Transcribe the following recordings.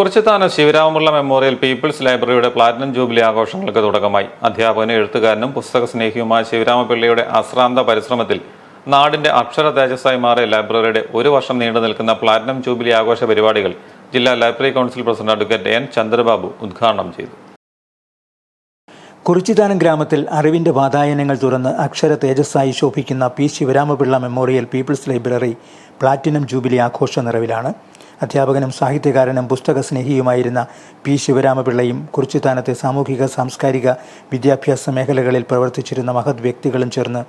Kurichithanam Sivaramapillai memorial people's ലൈബ്രറിയുടെ platinum jubilee ആഘോഷങ്ങൾക്ക് തുടക്കമായി. അധ്യാപകനും എഴുത്തുകാരനും പുസ്തക സ്നേഹിയുമായ ശിവരാമപിള്ളയുടെ അശ്രാന്ത പരിശ്രമത്തിൽ നാടിന്റെ അക്ഷര തേജസ്സായി മാറിയ ലൈബ്രറിയുടെ ഒരു വർഷം നീണ്ടു നിൽക്കുന്ന പ്ലാറ്റിനം ജൂബിലി ആഘോഷ പരിപാടികൾ ജില്ലാ library council president advocate N Chandrababu ഉദ്ഘാടനം ചെയ്തു. കുറിച്ചിത്താനം ഗ്രാമത്തിൽ അറിവിന്റെ വാതായനങ്ങൾ തുറന്ന് അക്ഷര തേജസ്സായി ശോഭിക്കുന്ന P Sivaramapillai memorial people's library platinum jubilee ആഘോഷ നിറവിലാണ്. അധ്യാപകനും സാഹിത്യകാരനും പുസ്തക സ്നേഹിയുമായിരുന്ന പി ശിവരാമപിള്ളയും കുറിച്ചിത്താനത്തെ സാമൂഹിക സാംസ്കാരിക വിദ്യാഭ്യാസ മേഖലകളിൽ പ്രവർത്തിച്ചിരുന്ന മഹത് വ്യക്തികളും ചേർന്ന്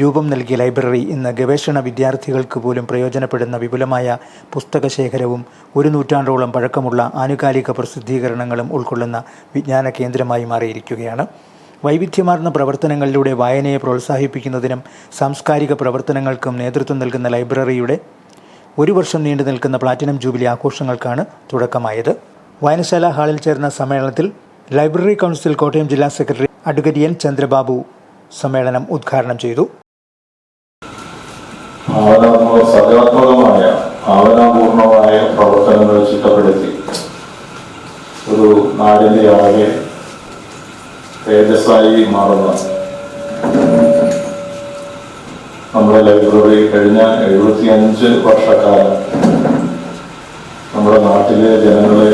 രൂപം നൽകിയ ലൈബ്രറി ഇന്ന് ഗവേഷണ വിദ്യാർത്ഥികൾക്ക് പോലും പ്രയോജനപ്പെടുന്ന വിപുലമായ പുസ്തകശേഖരവും ഒരു നൂറ്റാണ്ടോളം പഴക്കമുള്ള ആനുകാലിക പ്രസിദ്ധീകരണങ്ങളും ഉൾക്കൊള്ളുന്ന വിജ്ഞാന കേന്ദ്രമായി മാറിയിരിക്കുകയാണ്. വൈവിധ്യമാർന്ന പ്രവർത്തനങ്ങളിലൂടെ വായനയെ പ്രോത്സാഹിപ്പിക്കുന്നതിനും സാംസ്കാരിക പ്രവർത്തനങ്ങൾക്കും നേതൃത്വം നൽകുന്ന ലൈബ്രറിയുടെ ഒരു വർഷം നീണ്ടു നിൽക്കുന്ന പ്ലാറ്റിനം ജൂബിലി ആഘോഷങ്ങൾക്കാണ് തുടക്കമായത്. വായനശാല ഹാളിൽ ചേർന്ന സമ്മേളനത്തിൽ ലൈബ്രറി കൗൺസിൽ കോട്ടയം ജില്ലാ സെക്രട്ടറി അഡ്വക്കേറ്റ് എൻ ചന്ദ്രബാബു സമ്മേളനം ഉദ്ഘാടനം ചെയ്തു. പ്രവർത്തനങ്ങൾ ഒരു നാടിന്റെ ആകെ തേജസ്സായി മാറുന്ന നമ്മുടെ ലൈബ്രറി കഴിഞ്ഞ എഴുപത്തിയഞ്ച് വർഷക്കാലം നമ്മുടെ നാട്ടിലെ ജനങ്ങളെ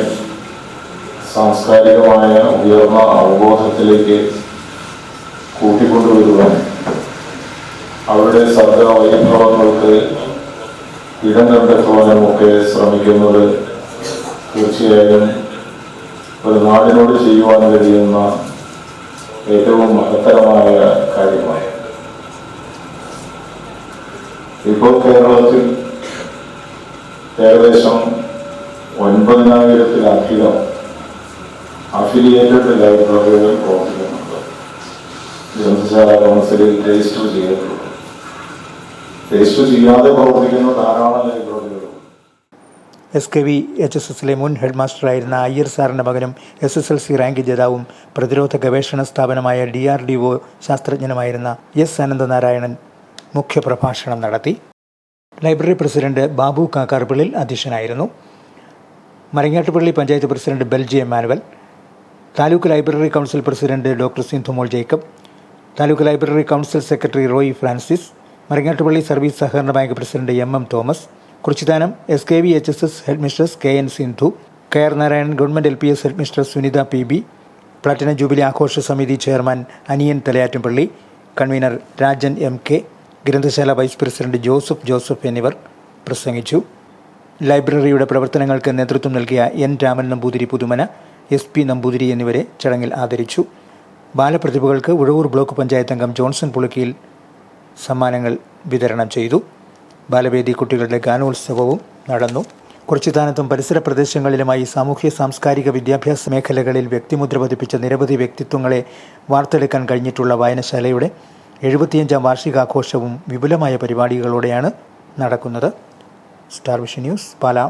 സാംസ്കാരികമായ ഉയർന്ന അവബോധത്തിലേക്ക് കൂട്ടിക്കൊണ്ടുവരുവാൻ അവരുടെ സർഗ വൈഭവങ്ങൾക്ക് ഇടം കണ്ടെത്തുവാനും ഒക്കെ ശ്രമിക്കുന്നത് തീർച്ചയായും ഒരു നാടിനോട് ചെയ്യുവാൻ കഴിയുന്ന ഏറ്റവും മഹത്തരമായ കാര്യമാണ്. ഇപ്പോൾ കേരളത്തിൽ ഏകദേശം ഒൻപതിനായിരത്തിലധികം അഫിലിയേറ്റഡ് ലൈബ്രറികൾ പ്രവർത്തിക്കുന്നുണ്ട്. ഗ്രന്ഥശാല കൗൺസിലിൽ രജിസ്റ്റർ ചെയ്തിട്ടുണ്ട്. രജിസ്റ്റർ ചെയ്യാതെ പ്രവർത്തിക്കുന്ന ധാരാളം ലൈബ്രറികളുണ്ട് S K V H S എസിലെ മുൻ ഹെഡ് മാസ്റ്ററായിരുന്ന അയ്യർ സാറിന്റെ മകനും S S L C rank ജേതാവും പ്രതിരോധ ഗവേഷണ സ്ഥാപനമായ ഡി ആർ ഡി ഒ ശാസ്ത്രജ്ഞനുമായിരുന്ന എസ് അനന്തനാരായണൻ മുഖ്യപ്രഭാഷണം നടത്തി ലൈബ്രറി പ്രസിഡന്റ് ബാബു കാക്കാർപിള്ളിൽ അധ്യക്ഷനായിരുന്നു. Marangattupilly panchayat president Belji Emmanuel taluk library council president doctor Sindhumol Jacob taluk library council secretary Roy Francis Marangattupilly service സഹകരണ bank president M M Thomas Kurichithanam S K V H S S head mistress K N Sindhu K R Narayanan government L P S head mistress Sunitha P B platinum jubilee ആഘോഷ സമിതി chairman Aniyan Thalayattumpally convener Rajan M K ഗ്രന്ഥശാല vice president Joseph Joseph എന്നിവർ പ്രസംഗിച്ചു. ലൈബ്രറിയുടെ പ്രവർത്തനങ്ങൾക്ക് നേതൃത്വം നൽകിയ N Raman Namboothiri Puthumana S P Namboothiri എന്നിവരെ ചടങ്ങിൽ ആദരിച്ചു. ബാലപ്രതിഭകൾക്ക് ഉഴവൂർ ബ്ലോക്ക് പഞ്ചായത്ത് അംഗം ജോൺസൺ പുളുക്കിയിൽ സമ്മാനങ്ങൾ വിതരണം ചെയ്തു. ബാലവേദി കുട്ടികളുടെ ഗാനോത്സവവും നടന്നു. കുറച്ചുതാനത്തും പരിസര പ്രദേശങ്ങളിലുമായി സാമൂഹ്യ സാംസ്കാരിക വിദ്യാഭ്യാസ മേഖലകളിൽ വ്യക്തിമുദ്ര പതിപ്പിച്ച നിരവധി വ്യക്തിത്വങ്ങളെ വാർത്തെടുക്കാൻ കഴിഞ്ഞിട്ടുള്ള വായനശാലയുടെ എഴുപത്തിയഞ്ചാം വാർഷികാഘോഷവും വിപുലമായ പരിപാടികളോടെയാണ് നടക്കുന്നത്. Star Vision News Pala.